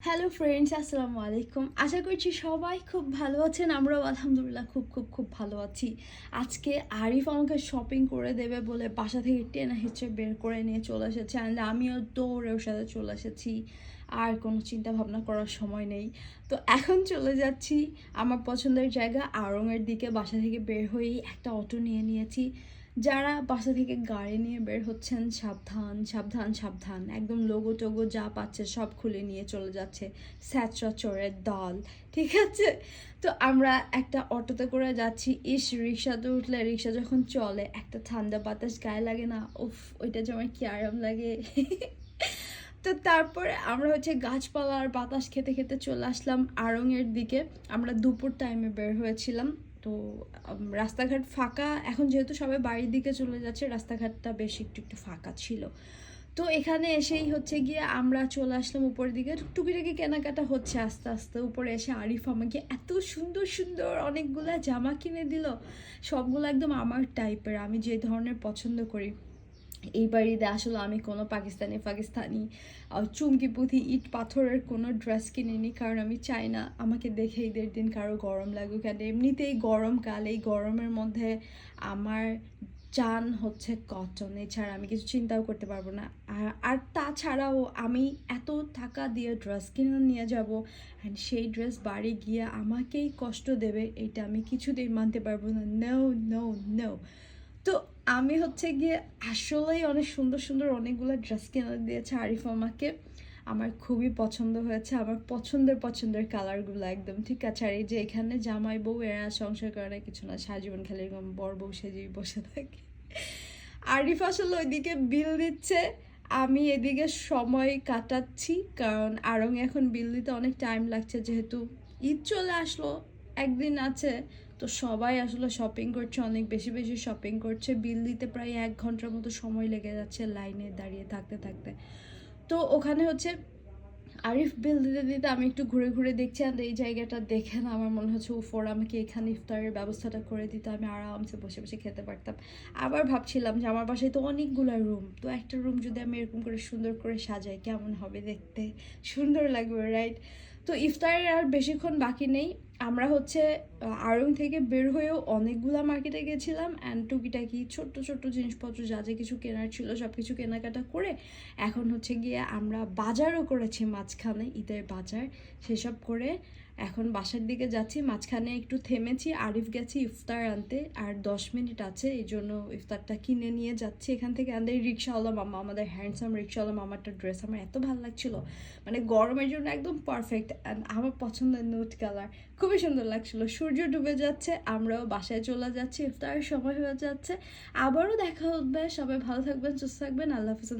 Hello friends আসসালামু আলাইকুম আশা করছি সবাই খুব ভালো আছেন। আমরাও আলহামদুলিল্লাহ খুব খুব খুব ভালো আছি। আজকে আরিফ আমাকে শপিং করে দেবে বলে বাসা থেকে টেনে হিচে বের করে নিয়ে চলে এসেছে। অ্যান্ড আমিও দৌড়ে ওর সাথে চলে এসেছি। আর কোনো চিন্তা ভাবনা করার সময় নেই। তো এখন চলে যাচ্ছি আমার পছন্দের জায়গা আড়ংয়ের দিকে। বাসা থেকে বের হয়েই একটা অটো নিয়ে নিয়েছি। যারা বাসা থেকে গাড়ি নিয়ে বের হচ্ছেন, সাবধান সাবধান সাবধান। একদম লোগো টোগো যা পাচ্ছে সব খুলে নিয়ে চলে যাচ্ছে স্যাচরা চোরের দল, ঠিক আছে? তো আমরা একটা অটোতে করে যাচ্ছি, ইস রিক্সাতে উঠলে রিক্সা যখন চলে, একটা ঠান্ডা বাতাস গায়ে লাগে না, উফ, ওইটা যে আমার কি আরাম লাগে। তো তারপরে আমরা হচ্ছে গাছপালা আর বাতাস খেতে খেতে চলে আসলাম আড়ংয়ের দিকে। আমরা দুপুর টাইমে বের হয়েছিলাম। তো রাস্তাঘাট ফাঁকা। এখন যেহেতু সবাই বাড়ির দিকে চলে যাচ্ছে, রাস্তাঘাটটা বেশ একটু একটু ফাঁকা ছিল। তো এখানে এসেই হচ্ছে গিয়ে আমরা চলে আসলাম উপরের দিকে। টুকিটাকি কেনাকাটা হচ্ছে আস্তে আস্তে। উপরে এসে আরিফ আমাকে এত সুন্দর সুন্দর অনেকগুলো জামা কিনে দিল। সবগুলো একদম আমার টাইপের আমি যে ধরনের পছন্দ করি এই বাড়িতে আসলে আমি কোনো পাকিস্তানি পাকিস্তানি চুমকি পুঁথি, ইট পাথরের কোনো ড্রেস কিনিনি, কারণ আমি চাই না আমাকে দেখে ঈদের দিন কারও গরম লাগুক। কেন এমনিতেই গরমকাল এই গরমের মধ্যে আমার চান হচ্ছে কটন এছাড়া আমি কিছু চিন্তাও করতে পারব না। আর আর তাছাড়াও আমি এত টাকা দিয়ে ড্রেস কিনে নিয়ে যাব অ্যান্ড সেই ড্রেস বাড়ি গিয়ে আমাকেই কষ্ট দেবে, এটা আমি কিছুতেই মানতে পারব না। নো নো নো তো আমি হচ্ছে গিয়ে আসলেই অনেক সুন্দর সুন্দর অনেকগুলো ড্রেস কিনে দিয়েছে আরিফ আমাকে। আমার খুবই পছন্দ হয়েছে, আমার পছন্দের পছন্দের কালারগুলো একদম, ঠিক আছে? আর এই যে এখানে জামাই বউ, এরা সংসার করে না কিছু না, সারাজীবন খালি এরকম বর বউ সেজেই বসে থাকে। আরিফ আসলে ওইদিকে বিল দিচ্ছে, আমি এদিকে সময় কাটাচ্ছি, কারণ আরং এখন বিল দিতে অনেক টাইম লাগছে, যেহেতু ঈদ চলে আসলো, একদিন আছে তো সবাই আসলে শপিং করছে, অনেক বেশি বেশি শপিং করছে। বিল দিতে প্রায় এক ঘণ্টার মতো সময় লেগে যাচ্ছে লাইনে দাঁড়িয়ে থাকতে থাকতে। তো ওখানে হচ্ছে আরিফ বিল দিতে দিতে আমি একটু ঘুরে ঘুরে দেখছি আর এই জায়গাটা দেখে না আমার মনে হচ্ছে উফর আমাকে এখানে ইফতারের ব্যবস্থাটা করে দিতে, আমি আরামসে বসে বসে খেতে পারতাম। আবার ভাবছিলাম যে আমার বাসায় তো অনেকগুলো রুম তো একটা রুম যদি আমি এরকম করে সুন্দর করে সাজাই, কেমন হবে দেখতে? সুন্দর লাগবে রাইট তো ইফতারের আর বেশিক্ষণ বাকি নেই। আমরা হচ্ছে আড়ং থেকে বের হয়েও অনেকগুলা মার্কেটে গেছিলাম অ্যান্ড টুকিটাকি ছোট্ট ছোট্ট জিনিসপত্র, যা যা কিছু কেনার ছিল সব কিছু কেনাকাটা করে এখন হচ্ছে গিয়ে আমরা বাজারও করেছি মাঝখানে, ঈদের বাজার, সেসব করে এখন বাসার দিকে যাচ্ছি, মাঝখানে একটু থেমেছি, আরিফ গেছি ইফতার আনতে, আর দশ মিনিট আছে, এই জন্য ইফতারটা কিনে নিয়ে যাচ্ছি। এখান থেকে আমাদের রিক্সাওয়ালা মামা, আমাদের হ্যান্ডসাম রিক্সাওয়ালা মামারটা ড্রেস আমার এত ভালো লাগছিল। মানে গরমের জন্য একদম পারফেক্ট অ্যান্ড আমার পছন্দের নোট কালার খুবই সুন্দর লাগছিল। সূর্য ডুবে যাচ্ছে, আমরাও বাসায় চলে যাচ্ছি, ইফতারের সময় হয়ে যাচ্ছে। আবারও দেখা হবে, সবাই ভালো থাকবেন, সুস্থ থাকবেন, আল্লাহ হাফিজ।